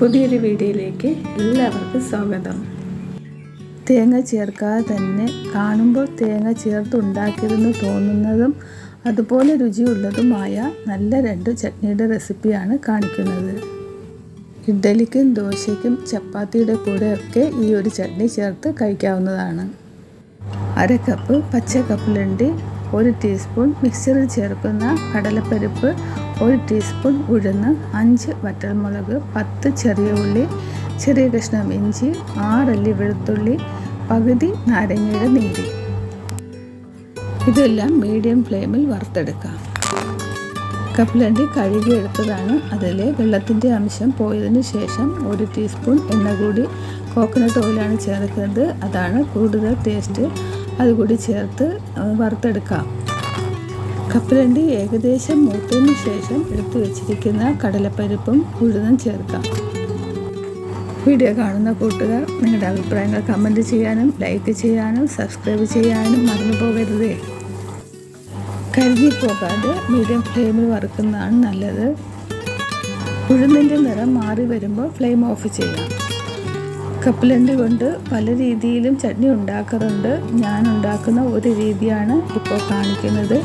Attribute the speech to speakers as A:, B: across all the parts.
A: പുതിയൊരു വീഡിയോയിലേക്ക് എല്ലാവർക്കും സ്വാഗതം. തേങ്ങ ചേർക്കാതെ തന്നെ കാണുമ്പോൾ തേങ്ങ ചേർത്തുണ്ടാക്കിയതെന്ന് തോന്നുന്നതും അതുപോലെ രുചിയുള്ളതുമായ നല്ല രണ്ട് ചട്നിയുടെ റെസിപ്പിയാണ് കാണിക്കുന്നത്. ഇഡ്ഡലിക്കും ദോശയ്ക്കും ചപ്പാത്തിയുടെ കൂടെയൊക്കെ ഈ ഒരു ചട്നി ചേർത്ത് കഴിക്കാവുന്നതാണ്. അര കപ്പ് പച്ച ഒരു ടീസ്പൂൺ മിക്സറിൽ ചേർക്കുന്ന കടലപ്പരിപ്പ് ഒരു ടീസ്പൂൺ ഉഴുന്ന് അഞ്ച് വറ്റൽമുളക് പത്ത് ചെറിയ ഉള്ളി ചെറിയ കഷ്ണം ഇഞ്ചി ആറല്ലി വെളുത്തുള്ളി പകുതി നാരങ്ങയുടെ നീര്. ഇതെല്ലാം മീഡിയം ഫ്ലെയിമിൽ വറുത്തെടുക്കാം. കപ്പലണ്ടി കഴുകിയെടുത്തതാണ് അതിലെ വെള്ളത്തിന്റെ അംശം. പോയതിന് ശേഷം ഒരു ടീസ്പൂൺ എണ്ണ കൂടി. കോക്കനട്ട് ഓയിലാണ് ചേർക്കുന്നത്. അതാണ് കൂടുതൽ ടേസ്റ്റ്. അതുകൂടി ചേർത്ത് വറുത്തെടുക്കാം. കപ്പലണ്ടി ഏകദേശം മൂത്തതിന് ശേഷം എടുത്തു വെച്ചിരിക്കുന്ന കടലപ്പരിപ്പും ഉഴുന്നും ചേർക്കാം. വീഡിയോ കാണുന്ന കൂട്ടുകാർ നിങ്ങളുടെ അഭിപ്രായങ്ങൾ കമന്റ് ചെയ്യാനും ലൈക്ക് ചെയ്യാനും സബ്സ്ക്രൈബ് ചെയ്യാനും മറന്നു പോകരുതേ. കരിഞ്ഞു പോകാതെ മീഡിയം ഫ്ലെയിമിൽ വറുക്കുന്നതാണ് നല്ലത്. ഉഴുന്നിന്റെ നിറം മാറി വരുമ്പോൾ ഫ്ലെയിം ഓഫ് ചെയ്യാം. കപ്പലണ്ടി കൊണ്ട് പല രീതിയിലും ചട്നി ഉണ്ടാക്കാറുണ്ട്. ഞാൻ ഉണ്ടാക്കുന്ന ഒരു രീതിയാണ് ഇപ്പോൾ കാണിക്കുന്നത്.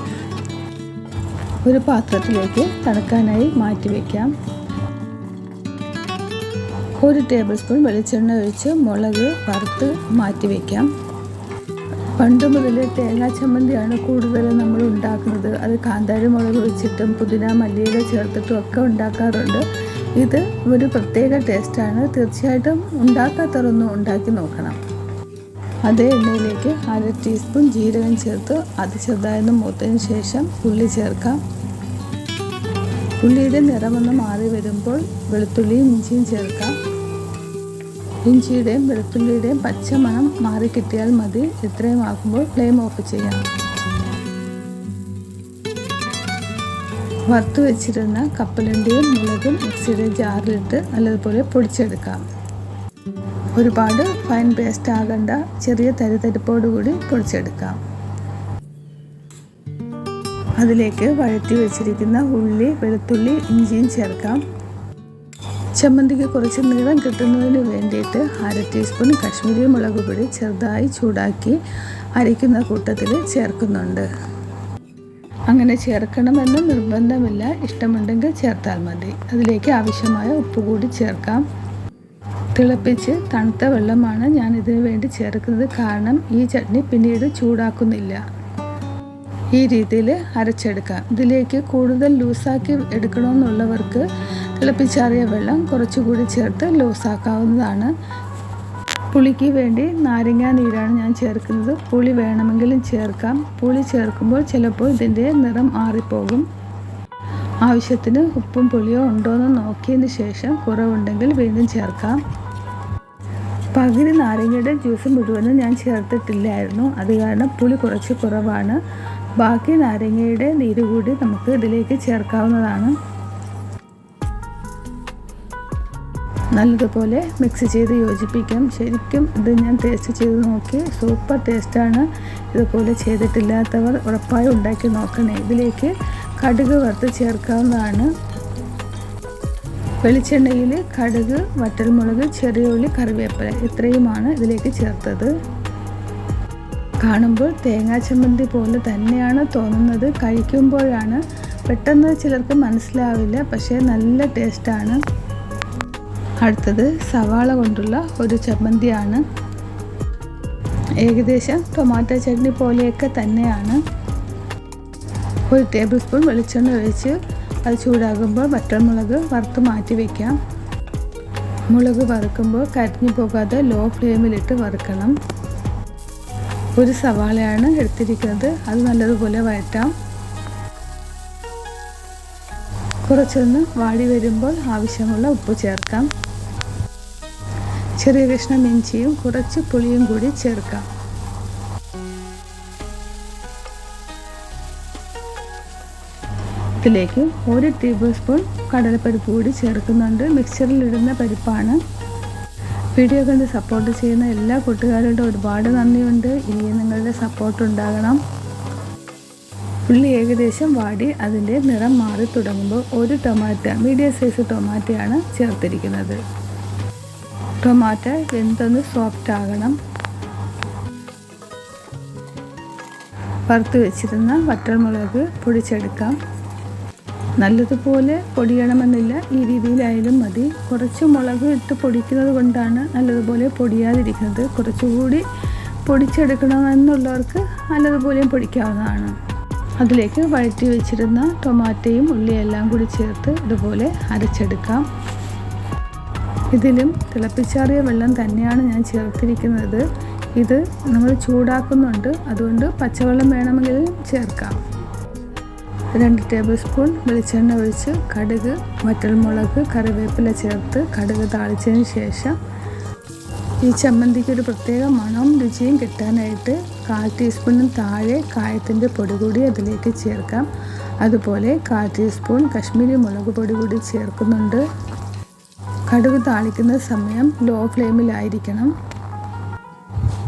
A: ഒരു പാത്രത്തിലേക്ക് തണുക്കാനായി മാറ്റി വയ്ക്കാം ഒരു ടേബിൾ സ്പൂൺ വെളിച്ചെണ്ണ ഒഴിച്ച് മുളക് വറുത്ത് മാറ്റി വയ്ക്കാം പണ്ട് മുതൽ തേങ്ങാ ചമ്മന്തിയാണ് കൂടുതലും നമ്മൾ ഉണ്ടാക്കുന്നത്. അത് കാന്താരി മുളക് വെച്ചിട്ടും പുതിന മല്ലിയില ചേർത്തിട്ടും ഒക്കെ ഉണ്ടാക്കാറുണ്ട്. ഇത് ഒരു പ്രത്യേക ടേസ്റ്റാണ്. തീർച്ചയായിട്ടും ഉണ്ടാക്കാത്തവരൊന്നും ഉണ്ടാക്കി നോക്കണം. അതേ എണ്ണയിലേക്ക് അര ടീസ്പൂൺ ജീരകം ചേർത്ത്. അത് ചെറുതായൊന്ന് മൂത്തതിന് ശേഷം ഉള്ളി ചേർക്കാം. ഉള്ളിയുടെ നിറമൊന്ന് മാറി വരുമ്പോൾ വെളുത്തുള്ളിയും ഇഞ്ചിയും ചേർക്കാം. ഇഞ്ചിയുടെയും വെളുത്തുള്ളിയുടെയും പച്ചമണം മാറി കിട്ടിയാൽ മതി. ഇത്രയും ആക്കുമ്പോൾ ഫ്ലെയിം ഓഫ് ചെയ്യാം. വറുത്ത് വെച്ചിരുന്ന കപ്പലണ്ടിയും മുളകും മിക്സിയുടെ ജാറിലിട്ട് നല്ലതുപോലെ പൊടിച്ചെടുക്കാം. ഒരുപാട് ഫൈൻ പേസ്റ്റ് ആകേണ്ട ചെറിയ തരിതരിപ്പോട് കൂടി പൊടിച്ചെടുക്കാം. അതിലേക്ക് വഴറ്റി വെച്ചിരിക്കുന്ന ഉള്ളി വെളുത്തുള്ളി ഇഞ്ചിയും ചേർക്കാം. ചമ്മന്തിക്ക് കുറച്ച് നീളം കിട്ടുന്നതിന് വേണ്ടിയിട്ട് അര ടീസ്പൂൺ കശ്മീരി മുളക് പൊടി ചെറുതായി ചൂടാക്കി അരയ്ക്കുന്ന കൂട്ടത്തിൽ ചേർക്കുന്നുണ്ട്. അങ്ങനെ ചേർക്കണമെന്ന് നിർബന്ധമില്ല. ഇഷ്ടമുണ്ടെങ്കിൽ ചേർത്താൽ മതി. അതിലേക്ക് ആവശ്യമായ ഉപ്പ് കൂടി ചേർക്കാം. തിളപ്പിച്ച് തണുത്ത വെള്ളമാണ് ഞാൻ ഇതിനു വേണ്ടി ചേർക്കുന്നത്. കാരണം ഈ ചട്നി പിന്നീട് ചൂടാക്കുന്നില്ല. ഈ രീതിയിൽ അരച്ചെടുക്കാം. ഇതിലേക്ക് കൂടുതൽ ലൂസാക്കി എടുക്കണമെന്നുള്ളവർക്ക് തിളപ്പിച്ചാറിയ വെള്ളം കുറച്ചുകൂടി ചേർത്ത് ലൂസാക്കാവുന്നതാണ്. പുളിക്ക് വേണ്ടി നാരങ്ങാ നീരാണ് ഞാൻ ചേർക്കുന്നത്. പുളി വേണമെങ്കിലും ചേർക്കാം. പുളി ചേർക്കുമ്പോൾ ചിലപ്പോൾ ഇതിന്റെ നിറം മാറിപ്പോകും. ആവശ്യത്തിന് ഉപ്പും പുളിയോ ഉണ്ടോ എന്ന് നോക്കിയതിന് ശേഷം കുറവുണ്ടെങ്കിൽ വീണ്ടും ചേർക്കാം. പകുതി നാരങ്ങയുടെ ജ്യൂസ് മുഴുവനും ഞാൻ ചേർത്തിട്ടില്ലായിരുന്നു. അത് കാരണം പുളി കുറച്ച് കുറവാണ്. ബാക്കി നാരങ്ങയുടെ നീര് കൂടി നമുക്ക് ഇതിലേക്ക് ചേർക്കാവുന്നതാണ്. നല്ലതുപോലെ മിക്സ് ചെയ്ത് യോജിപ്പിക്കാം. ശരിക്കും ഇത് ഞാൻ ടേസ്റ്റ് ചെയ്ത് നോക്കി. സൂപ്പർ ടേസ്റ്റാണ് ഇതുപോലെ ചെയ്തിട്ടില്ലാത്തവർ ഉറപ്പായി ഉണ്ടാക്കി നോക്കണേ. ഇതിലേക്ക് കടുക് വറുത്ത് ചേർക്കാവുന്നതാണ്. വെളിച്ചെണ്ണയിൽ കടുക് വറ്റൽമുളക് ചെറിയ ഉള്ളി കറിവേപ്പില ഇത്രയുമാണ് ഇതിലേക്ക് ചേർത്തത്. കാണുമ്പോൾ തേങ്ങാ ചമ്മന്തി പോലെ തന്നെയാണ് തോന്നുന്നത്. കഴിക്കുമ്പോഴാണ്. പെട്ടെന്ന് ചിലർക്ക് മനസ്സിലാവില്ല പക്ഷേ നല്ല ടേസ്റ്റാണ് അടുത്തത് സവാള കൊണ്ടുള്ള ഒരു ചമ്മന്തിയാണ്. ഏകദേശം ടൊമാറ്റോ ചട്നി പോലെയൊക്കെ തന്നെയാണ്. ഒരു ടേബിൾ സ്പൂൺ വെളിച്ചെണ്ണ ഒഴിച്ച് അത് ചൂടാകുമ്പോൾ വറ്റൽമുളക് വറുത്ത് മാറ്റി വയ്ക്കാം മുളക് വറുക്കുമ്പോൾ കരിഞ്ഞു പോകാതെ ലോ ഫ്ലെയിമിലിട്ട് വറുക്കണം. ഒരു സവാളയാണ് എടുത്തിരിക്കുന്നത്. അത് നല്ലതുപോലെ വഴറ്റാം. കുറച്ചൊന്ന് വാടി വരുമ്പോൾ ആവശ്യമുള്ള ഉപ്പ് ചേർക്കാം. ചെറിയ കഷ്ണം ഇഞ്ചിയും കുറച്ച് പുളിയും കൂടി ചേർക്കാം. ഇതിലേക്ക് ഒരു ടേബിൾ സ്പൂൺ കടലപ്പരിപ്പ് കൂടി ചേർക്കുന്നുണ്ട്. മിക്സറിലിടുന്ന പരിപ്പാണ്. വീഡിയോ കണ്ട് സപ്പോർട്ട് ചെയ്യുന്ന എല്ലാ കൂട്ടുകാരോടും ഒരുപാട് നന്ദിയുണ്ട്. ഇനിയും നിങ്ങളുടെ സപ്പോർട്ട് ഉണ്ടാകണം. ഉള്ളി ഏകദേശം വാടി അതിന്റെ നിറം മാറി തുടങ്ങുമ്പോൾ ഒരു ടൊമാറ്റ മീഡിയം സൈസ് ടൊമാറ്റയാണ് ചേർത്തിരിക്കുന്നത്. ടൊമാറ്റ വെന്തൊന്ന് സോഫ്റ്റ് ആകണം. വറുത്ത് വെച്ചിരുന്ന വറ്റൽമുളക് പൊടിച്ചെടുക്കാം. നല്ലതുപോലെ പൊടിയണമെന്നില്ല ഈ രീതിയിലായാലും മതി. കുറച്ച് മുളക് ഇട്ട് പൊടിക്കുന്നത് കൊണ്ടാണ് നല്ലതുപോലെ പൊടിയാതിരിക്കുന്നത്. കുറച്ചുകൂടി പൊടിച്ചെടുക്കണമെന്നുള്ളവർക്ക് നല്ലതുപോലെയും പൊടിക്കാവുന്നതാണ്. അതിലേക്ക് വഴറ്റി വെച്ചിരുന്ന ടൊമാറ്റോയും ഉള്ളിയെല്ലാം കൂടി ചേർത്ത് ഇതുപോലെ അരച്ചെടുക്കാം. ഇതിലും തിളപ്പിച്ചാറിയ വെള്ളം തന്നെയാണ് ഞാൻ ചേർത്തിരിക്കുന്നത്. ഇത് നമ്മൾ ചൂടാക്കുന്നുണ്ട് അതുകൊണ്ട് പച്ചവെള്ളം വേണമെങ്കിൽ ചേർക്കാം. രണ്ട് ടേബിൾ സ്പൂൺ വെളിച്ചെണ്ണ ഒഴിച്ച് കടുക് വറ്റൽമുളക് കറിവേപ്പില ചേർത്ത് കടുക് താളിച്ചതിന് ശേഷം ഈ ചമ്മന്തിക്ക് ഒരു പ്രത്യേക മണവും രുചിയും കിട്ടാനായിട്ട് കാൽ ടീസ്പൂണിന് താഴെ കായത്തിന്റെ പൊടി കൂടി അതിലേക്ക് ചേർക്കാം. അതുപോലെ കാൽ ടീസ്പൂൺ കശ്മീരി മുളക് പൊടി കൂടി ചേർക്കുന്നുണ്ട്. കടുക് താളിക്കുന്ന സമയം ലോ ഫ്ലെയിമിലായിരിക്കണം.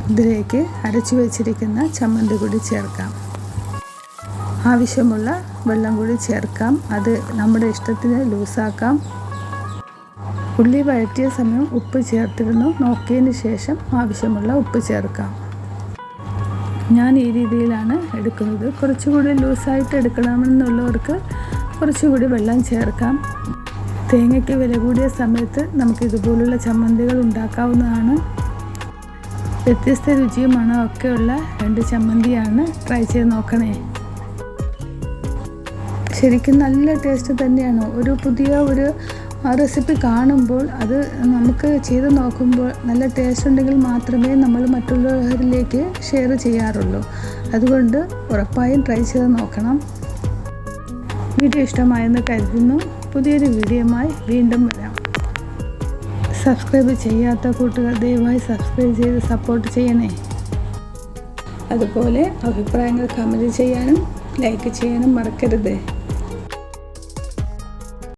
A: ഇതിലേക്ക് അരച്ചു വെച്ചിരിക്കുന്ന ചമ്മന്തി കൂടി ചേർക്കാം. ആവശ്യമുള്ള വെള്ളം കൂടി ചേർക്കാം. അത് നമ്മുടെ ഇഷ്ടത്തിന് ലൂസാക്കാം. ഉള്ളി വഴറ്റിയ സമയം ഉപ്പ് ചേർത്തിരുന്നു. നോക്കിയതിന് ശേഷം ആവശ്യമുള്ള ഉപ്പ് ചേർക്കാം. ഞാൻ ഈ രീതിയിലാണ് എടുക്കുന്നത്. കുറച്ചുകൂടി ലൂസായിട്ട് എടുക്കണമെന്നുള്ളവർക്ക് കുറച്ചുകൂടി വെള്ളം ചേർക്കാം. തേങ്ങയ്ക്ക് വില കൂടിയ സമയത്ത് നമുക്ക് ഇതുപോലുള്ള ചമ്മന്തികൾ ഉണ്ടാക്കാവുന്നതാണ്. വ്യത്യസ്ത രുചിയും മണവും ഒക്കെയുള്ള രണ്ട് ചമ്മന്തിയാണ് ട്രൈ ചെയ്ത് നോക്കണേ. ശരിക്കും നല്ല ടേസ്റ്റ് തന്നെയാണ്. ഒരു പുതിയ ഒരു റെസിപ്പി കാണുമ്പോൾ അത് നമുക്ക് ചെയ്ത് നോക്കുമ്പോൾ നല്ല ടേസ്റ്റ് ഉണ്ടെങ്കിൽ മാത്രമേ നമ്മൾ മറ്റുള്ളവരിലേക്ക് ഷെയർ ചെയ്യാറുള്ളൂ. അതുകൊണ്ട് ഉറപ്പായും ട്രൈ ചെയ്ത് നോക്കണം. വീഡിയോ ഇഷ്ടമായെന്ന് കരുതുന്നു. പുതിയൊരു വീഡിയോമായി വീണ്ടും വരാം. സബ്സ്ക്രൈബ് ചെയ്യാത്ത കൂട്ടുകാർ ദയവായി സബ്സ്ക്രൈബ് ചെയ്ത് സപ്പോർട്ട് ചെയ്യണേ. അതുപോലെ അഭിപ്രായങ്ങൾ കമന്റ് ചെയ്യാനും ലൈക്ക് ചെയ്യാനും മറക്കരുത്.